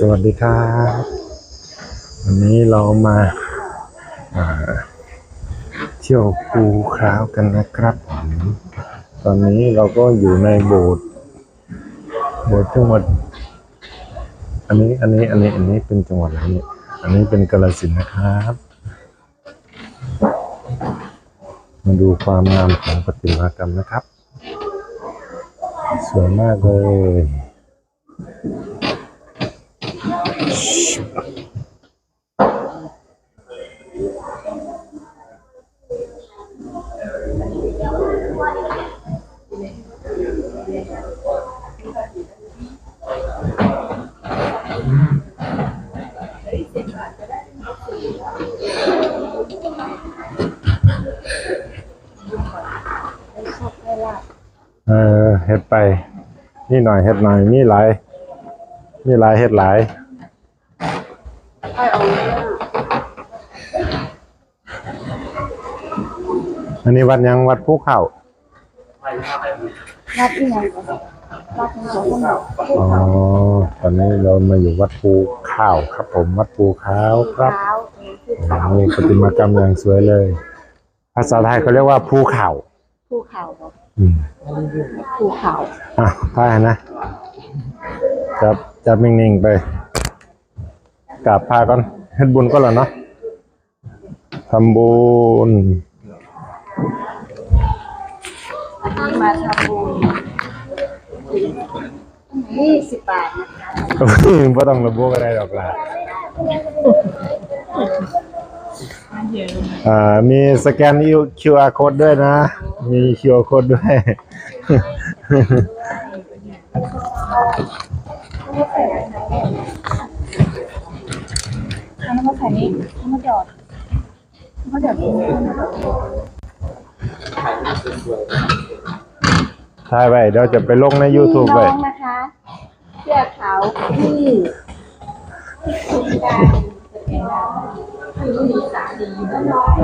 สวัสดีครับ วันนี้เรามาาเที่ยวภูคราวกันนะครับ ตอนนี้เราก็อยู่ในโบสถ์โบสถ์จังหวัด อันนี้อันนี้อันนี้อันนี้เป็นจังหวัดอะไรเนี่ยอันนี้เป็นกาฬสินนะครับ มาดูความงามของประติมากรรมนะครับ สวยมากเลย เออเฮ็ดไป นี่หน่อยเฮ็ดหน่อย มีหลาย มีหลายเฮ็ดหลาย อันนี้วัดยังวัดภูเขารับอีกอย่างก่อนรับอีกอย่างก่อนอ๋อตอนนี้เรามาอยู่วัดภูข้าวครับ ผมวัดภูข้าวครับเท้าเออคือโอ้ประติมากรรมอย่างสวยเลย ภาษาไทยเขาเรียกว่าภูเขาภูเขาบอกอืมภูเขา อะพายนะจับจับนิ่งๆไป กราบพาก่อนเฮ็ดบุญก็แล้วเนาะทำบุญที่มาทำบุญยี่สิบบาทนะคะไม่ต้องระบุก็ได้หรอกล่ะอ่ามีสแกน QR code ด้วยนะ มี QR code ด้วย เอาน้ำมาใส่นี่น้ำมาหยอดน้ำมาหยอดใช่ไปเดี๋ยวจะไปลงใน YouTube ไปน้องนะคะเสื้อขาวที่ที่ได้ที่มีสาดีน้อย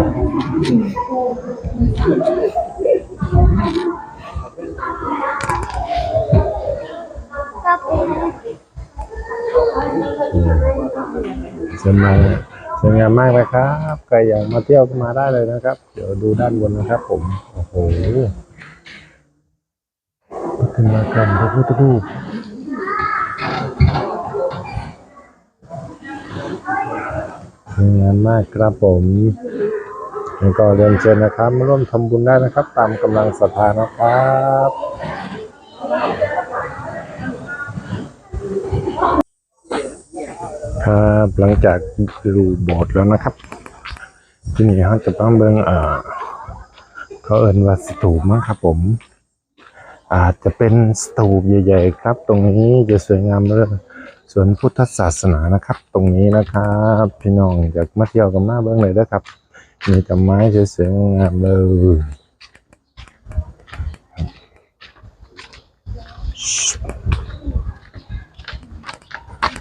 ก็เป็น สวยมาสวยงามมากเลยครับใครอยากมาเที่ยวก็มาได้เลยนะครับ เดี๋ยวดูด้านบนนะครับ ผมโอ้โหปฏิมากรรมพระพุทธรูปสวยงามมากครับผมแล้วก็เรียนเชิญนะครับมาร่วมทำบุญได้นะครับ ตามกำลังศรัทธานะครับ ครับ หลังจากดูโบสถ์แล้วนะครับที่นี่เขาจะต้องเบิ่งอ่าเขาเอินว่าสตูปมั้งครับผม อาจจะเป็นสตูปใหญ่ ๆ ครับ ตรงนี้จะสวยงามเรื่องสวนพุทธศาสนานะครับ ตรงนี้นะครับพี่น้องอยากมาเที่ยวกันมาเบิ่งเลยนะครับ มีแต่ไม้สวยๆงามเลย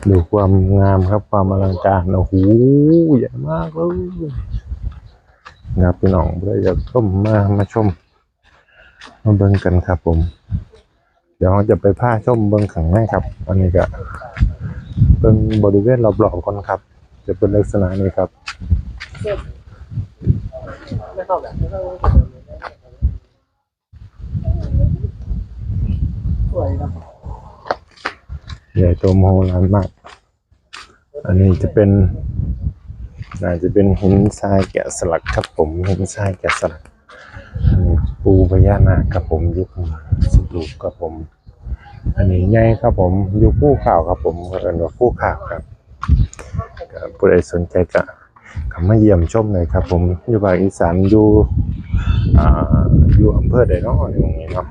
ดูความงามครับความอลังการโอ้โหใหญ่มากเลยนะครับพี่น้องเพื่ออยากชมมามาชมมาเบิ่งกันครับผม เดี๋ยวเราจะไปพาชมเบิ่งขังในครับ อันนี้ก็เป็นบริเวณรอบๆก่อนครับ จะเป็นลักษณะนี้ครับ ใหญ่โตมโหฬารมาก อันนี้จะเป็นน่าจะเป็นหินทรายแกะสลักครับผมหินทรายแกะสลักปูพญานาคครับผมยุคสิบลูกครับผม อันนี้ใหญ่ครับผมอยู่ผู้ข่าวครับผมเอินว่าผู้ข่าวครับผู้ใดสนใจก็เข้ามาเยี่ยมชมเลยครับ ผมอยู่ภาคอีสานอยู่อ่าอยู่อำเภอใดเนาะอยู่ตรงนี้เนาะ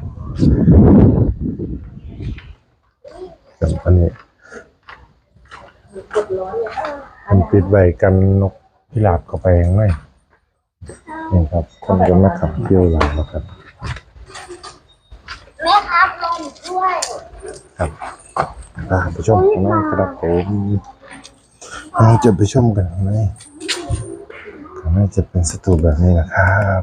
ครับอันนี้มันปิดไว้กันนกพิราบเข้าไปข้างในนี่ครับคนก็มาขับเที่ยวหลายแล้วครับแม่ครับลงด้วยครับอ่าไปชมข้างในครับผมเราจะไปชมกันข้างในข้างในจะเป็นสตูแบบนี้นะครับ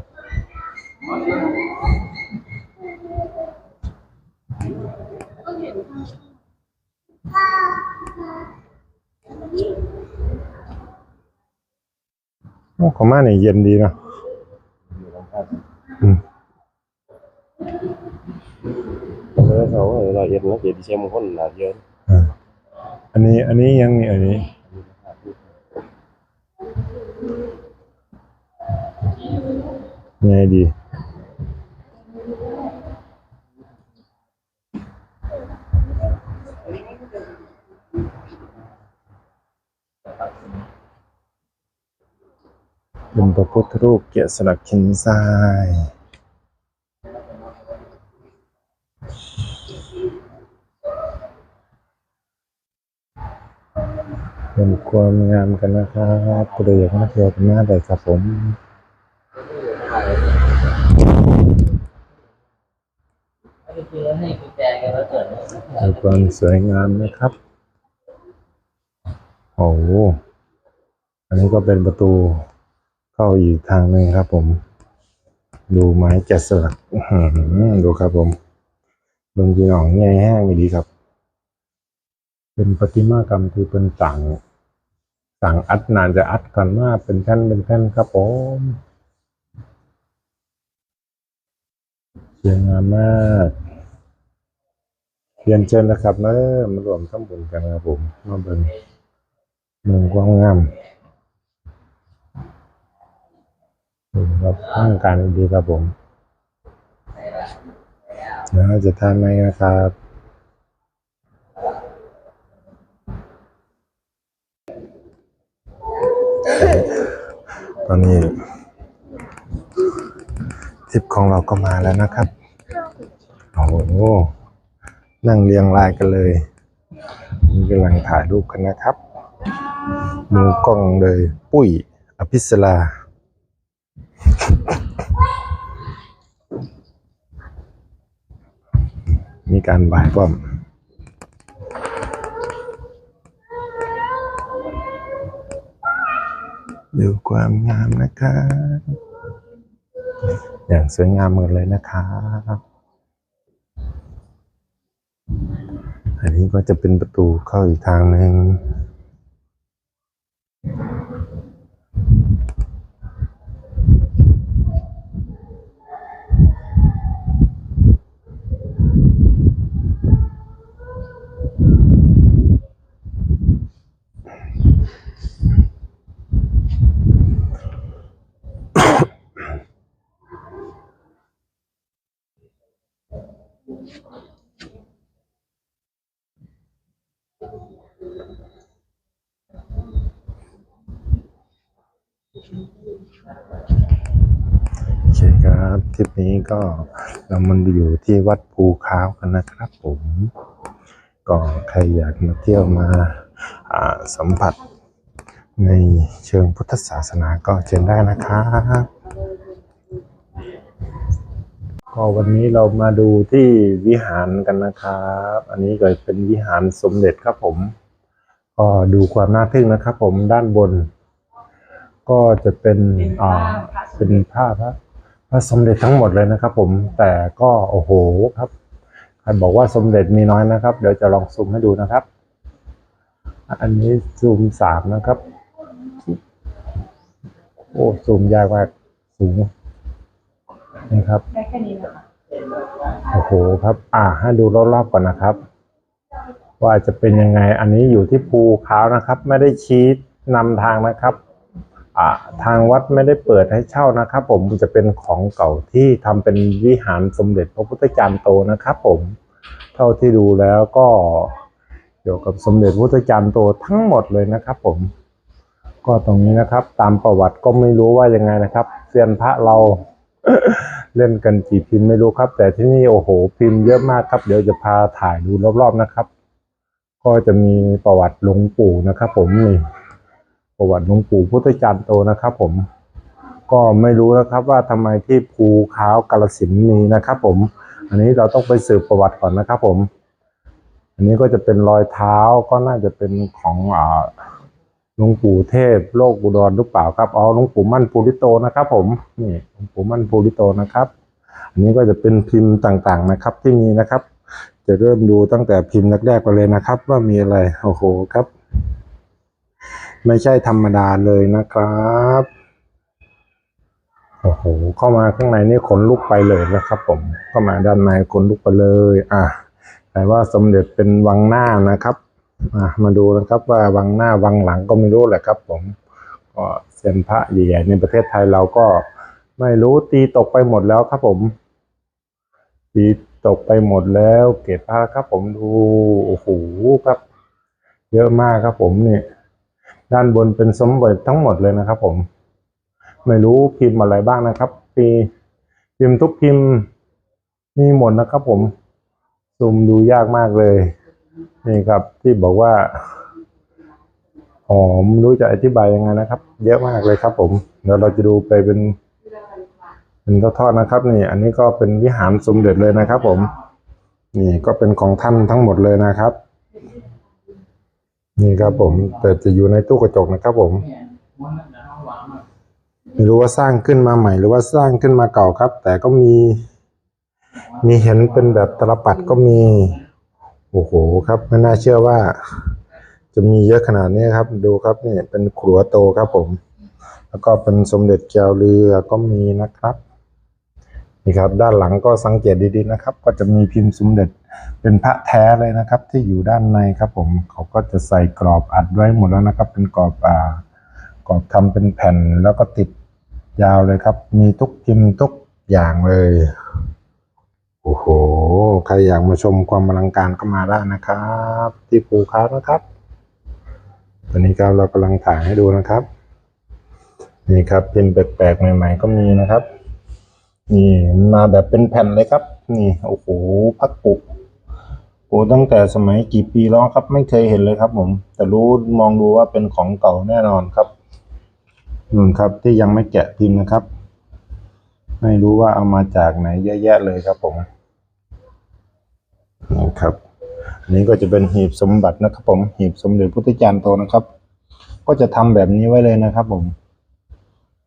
โอ้ของมาเนี่ยเย็นดีเนาะอืมแล้วเขาเออเราเอ็ดนะเจ็ดเชียมงคลหลายเยอะอ่าอันนี้ อันนี้ยังนี่อันนี้ไงดี เป็นพระพุทธรูปเกียสลักหินทรายเป็นความงามกันนะครับเปลือกมาเที่ยวกันมาได้ครับผมคือให้กุญแจกันความสวยงามนะครับ โอ้โหอันนี้ก็เป็นประตู เข้าอีกทางหนึ่งครับผม ดูไม้แกะสลักดูครับผมบางทีอ่องแง่แห้งดีครับ เป็นประติมากรรมที่เป็นสั่งสั่งอัดนานจะอัดกันมากเป็นแท่นเป็นแท่นครับผมสวยงามมากเรียนเชิญนะครับเนอะมารวมทำบุญกันครับผมมาเบิ่งเมืองกว้างงามดู ครับข้างการดีครับผมเดี๋ยวจะทานไหมนะครับตอนนี้ทิปของเราก็มาแล้วนะครับ โอ้โห นั่งเรียงรายกันเลยนี่กำลังถ่ายรูปกันนะครับ มือกล้องเลย ปุ้ย อภิสรา มีการบ่ายป้อมดูความงามนะครับอย่างสวยงามหมดเลยนะครับอันนี้ก็จะเป็นประตูเข้าอีกทางหนึ่ง โอเคครับทริปนี้ก็เรามันอยู่ที่วัดภูค้าวกันนะครับผมก็ใครอยากมาเที่ยวมาอ่าสัมผัสในเชิงพุทธศาสนาก็เชิญได้นะครับ ก็วันนี้เรามาดูที่วิหารกันนะครับ อันนี้ก็เป็นวิหารสมเด็จครับผมก็ดูความน่าทึ่งนะครับ ผมด้านบน ก็จะเป็นอ่าเป็นภาพพระพระสมเด็จทั้งหมดเลยนะครับ ผมแต่ก็โอ้โหครับใครบอกว่าสมเด็จมีน้อยนะครับ เดี๋ยวจะลองซูมให้ดูนะครับ อันนี้ซูมสามนะครับ โอ้ซูมยากมากสูง นี่ครับ ได้แค่นี้นะคะโอ้โหครับ อ่าให้ดูรอบๆก่อนนะครับ ว่าจะเป็นยังไง อันนี้อยู่ที่ภูขาวนะครับ ไม่ได้ชี้นำทางนะครับ อ่าทางวัดไม่ได้เปิดให้เช่านะครับ ผมจะเป็นของเก่าที่ทำเป็นวิหารสมเด็จพระพุทธจารย์โตนะครับ ผม เท่าที่ดูแล้วก็เกี่ยวกับสมเด็จพระพุทธจารย์โตทั้งหมดเลยนะครับ ผม ก็ตรงนี้นะครับ ตามประวัติก็ไม่รู้ว่ายังไงนะครับเซียนพระเรา เล่นกันกี่พิมพ์ไม่รู้ครับ แต่ที่นี่โอ้โห พิมพ์เยอะมากครับ เดี๋ยวจะพาถ่ายดูรอบๆนะครับ ก็จะมีประวัติหลวงปู่นะครับ ผมนี่ประวัติหลวงปู่พุทธจารย์โตนะครับ ผม ก็ไม่รู้นะครับว่าทำไมที่ภูขาวกาลสินมีนะครับ ผม อันนี้เราต้องไปสืบประวัติก่อนนะครับ ผม อันนี้ก็จะเป็นรอยเท้าก็น่าจะเป็นของอ่า หลวงปู่เทพโลกอุดรหรือเปล่าครับอ๋อหลวงปู่มั่นภูริโตนะครับ ผมนี่หลวงปู่มั่นภูริโตนะครับ อันนี้ก็จะเป็นพิมพ์ต่างๆนะครับ ที่มีนะครับ จะเริ่มดูตั้งแต่พิมพ์แรกๆไปเลยนะครับ ว่ามีอะไรโอ้โหครับ ไม่ใช่ธรรมดาเลยนะครับโอ้โหเข้ามาข้างในนี่ขนลุกไปเลยนะครับ ผมเข้ามาด้านในขนลุกไปเลย อะแต่ว่าสมเด็จเป็นวังหน้านะครับ มาดูนะครับว่าวังหน้าวังหลังก็ไม่รู้แหละครับ ผมก็เซียนพระใหญ่ๆในประเทศไทยเราก็ไม่รู้ตีตกไปหมดแล้วครับผม ตีตกไปหมดแล้วเกตพระครับ ผมดูโอ้โหครับ เยอะมากครับผมเนี่ยด้านบนเป็นสมบัติทั้งหมดเลยนะครับ ผม ไม่รู้พิมพ์อะไรบ้างนะครับมีพิมพ์ทุกพิมพ์มีหมดนะครับ ผมซูมดูยากมากเลย นี่ครับที่บอกว่าอ๋อไม่รู้จะอธิบายยังไงนะครับ เยอะมากเลยครับ ผมเดี๋ยวเราจะดูไปเป็น เป็นทอดๆนะครับ นี่ อันนี้ก็เป็นวิหารสมเด็จเลยนะครับ ผม นี่ก็เป็นของท่านทั้งหมดเลยนะครับ นี่ครับ ผม แต่จะอยู่ในตู้กระจกนะครับ ผมไม่รู้ว่าสร้างขึ้นมาใหม่ หรือว่าสร้างขึ้นมาเก่าครับ แต่ก็มี มีเห็นเป็นแบบตลปัดก็มี โอ้โหครับไม่น่าเชื่อว่า จะมีเยอะขนาดนี้ครับ ดูครับนี่เป็นขรัวโตครับผม แล้วก็เป็นสมเด็จแก้วเรือก็มีนะครับนี่ครับ ด้านหลังก็สังเกตดีๆนะครับ ก็จะมีพิมพ์สมเด็จเป็นพระแท้เลยนะครับ ที่อยู่ด้านในครับ ผมเขาก็จะใส่กรอบอัดไว้หมดแล้วนะครับ เป็นกรอบอ่ากรอบทำเป็นแผ่นแล้วก็ติดยาวเลยครับ มีทุกพิมพ์ทุกอย่างเลย โอ้โห ใครอยากมาชมความอลังการก็มาได้นะครับ ที่ภูคานะครับ ตอนนี้ครับเรากำลังถ่ายให้ดูนะครับ นี่ครับพิมพ์แปลกๆใหม่ๆ ก็มีนะครับ นี่มาแบบเป็นแผ่นเลยครับ นี่โอ้โหพักปุกโอ้ตั้งแต่สมัยกี่ปีแล้วครับ ไม่เคยเห็นเลยครับ ผม แต่รู้มองดูว่าเป็นของเก่าแน่นอนครับนู่นครับที่ยังไม่แกะพิมพ์นะครับ ไม่รู้ว่าเอามาจากไหนเยอะแยะเลยครับผม นี่ครับอันนี้ก็จะเป็นหีบสมบัตินะครับ ผมหีบสมเด็จพุทธจารย์โตนะครับ ก็จะทำแบบนี้ไว้เลยนะครับ ผม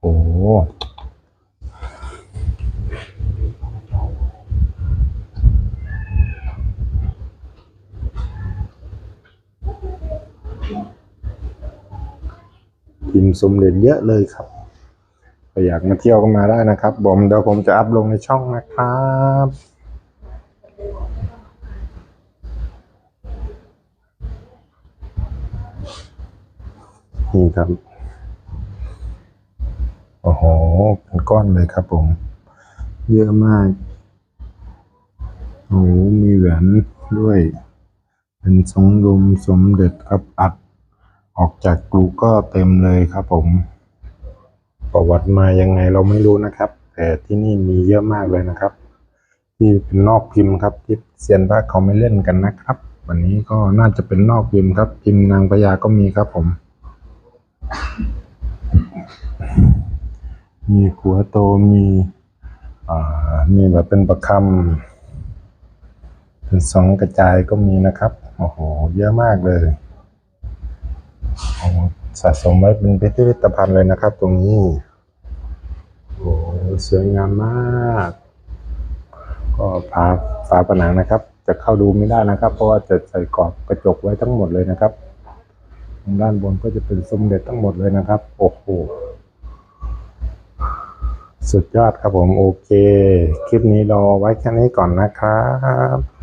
โอ้หพิมพ์สมเด็จเยอะเลยครับใครอยากมาเที่ยวก็มาได้นะครับผมเดี๋ยวผมจะอัพลงในช่องนะครับ นี่ครับโอ้โหเป็นก้อนเลยครับผม เยอะมากโอ้โหมีแหวนด้วย เป็นทรงลมสมเด็จครับอัด ออกจากกลูก็เต็มเลยครับผม ประวัติมายังไงเราไม่รู้นะครับ แต่ที่นี่มีเยอะมากเลยนะครับ ที่เป็นนอกพิมพ์ครับที่เซียนพระเขาไม่เล่นกันนะครับ วันนี้ก็น่าจะเป็นนอกพิมพ์ครับ พิมพ์นางพญาก็มีครับผม มีขัวโตมีอ่ามีแบบเป็นประคำเป็นสองกระจายก็มีนะครับ โอ้โห เยอะมากเลยสะสมไว้เป็นพิพิธภัณฑ์เลยนะครับ ตรงนี้ โอ้สวยงามมาก ก็ฝาฝาผนังนะครับ จะเข้าดูไม่ได้นะครับ เพราะว่าจะใส่กรอบกระจกไว้ทั้งหมดเลยนะครับ ด้านบนก็จะเป็นสมเด็จทั้งหมดเลยนะครับ โอ้โห สุดยอดครับผมโอเค คลิปนี้เราไว้แค่นี้ก่อนนะครับ